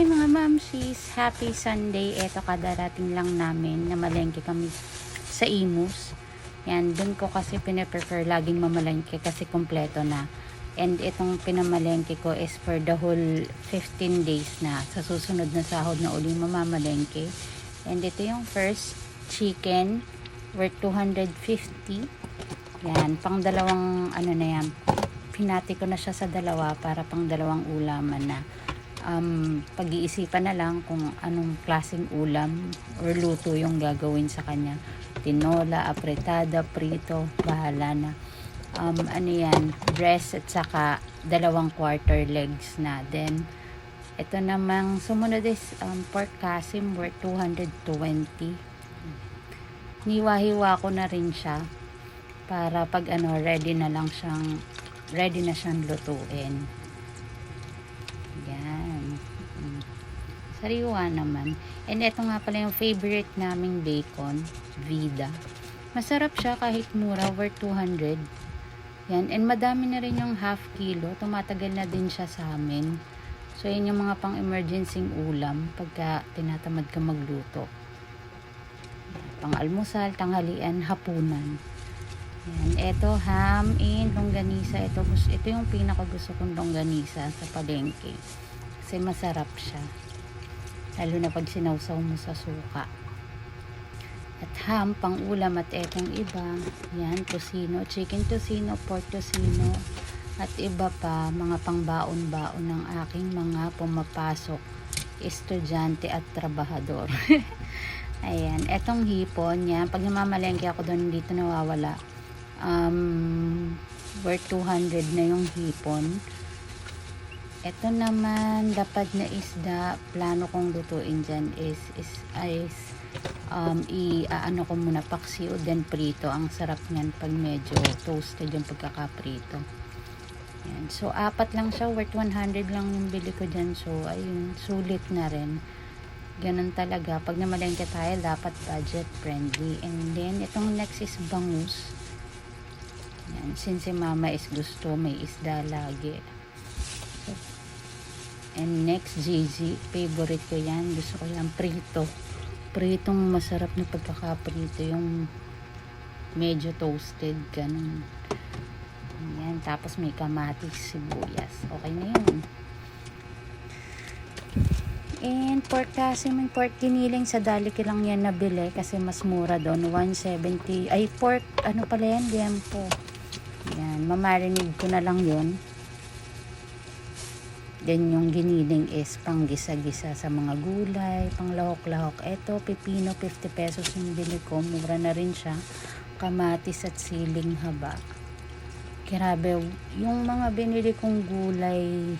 Hi mga mamsis! Happy Sunday! Eto kadarating lang namin na malengke kami sa Imus. Yan, dun ko kasi pinaprefer laging mamalengke kasi kompleto na. And itong pinamalengke ko is for the whole 15 days na. Sa susunod na sahod na uli mamamalengke. And ito yung first chicken worth 250. Yan, pang dalawang ano na yan. Pinati ko na siya sa dalawa para pang dalawang ulaman na um, pag-iisipan na lang kung anong klaseng ulam or luto yung gagawin sa kanya. Tinola, apretada, prito, bahala na. Um, ano yan, breast at saka dalawang quarter legs na. Then, ito namang sumunod is um, pork kasim worth 220. Niwa-hiwa ko na rin siya para pag ano, ready na lang siyang ready na siyang lutuin. Yan. Sariwa naman. And ito nga pala yung favorite naming bacon, Vida. Masarap siya kahit mura, worth 200. Yan. And madami na rin yung half kilo. Tumatagal na din siya sa amin. So, yun yung mga pang emergency ulam pagka tinatamad ka magluto. Pang almusal, tanghalian, hapunan. Yan. Ito, ham in longganisa. Ito, ito yung pinaka gusto kong longganisa sa palengke. Kasi masarap siya. Lalo na pag sinawsaw mo sa suka. At ham, pang ulam at etong iba. Yan, tosino, chicken tosino, pork tosino. At iba pa, mga pangbaon-baon ng aking mga pumapasok estudyante at trabahador. Ayan, etong hipon, yan. Pag namamalengke ako doon, dito nawawala um, worth 200 na yung hipon. Ito naman, dapat na isda, plano kong lutuin dyan is, is, is um, i, ano ko muna, paksiw, then prito. Ang sarap niyan pag medyo toasted yung pagkakaprito. Yan. So, apat lang siya, worth 100 lang yung bili ko dyan. So, ayun, sulit na rin. Ganun talaga. Pag namalengke tayo, dapat budget friendly. And then, itong next is bangus. Yan. Since si mama is gusto, may isda lagi. And next, Gigi. Favorite ko yan. Gusto ko yan. Prito. Pritong masarap na pagkakaprito. Yung medyo toasted. Ganun. Yan. Tapos may kamatis, sibuyas. Okay na yun. And pork kasi may pork giniling sa daliki lang yan nabili kasi mas mura doon 170 ay pork ano pala yan liempo yan mamarinate ko na lang yon then yung giniling is pang gisa-gisa sa mga gulay pang lahok-lahok eto pipino 50 pesos yung bili ko mura na rin siya kamatis at siling haba grabe yung mga binili kong gulay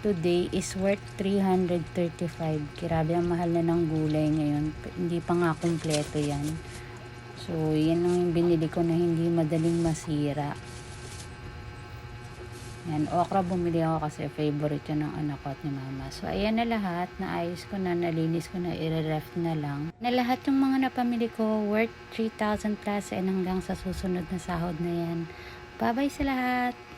today is worth 335. Grabe ang mahal na ng gulay ngayon. Hindi pa nga kumpleto yan. So, yan ang binili ko na hindi madaling masira. Yan, okra bumili ako kasi favorite yun ng anak ko at ni mama. So, ayan na lahat. Naayos ko na, nalinis ko na, i-ref na lang. Na lahat yung mga napamili ko worth 3,000 plus and hanggang sa susunod na sahod na yan. Bye-bye sa lahat!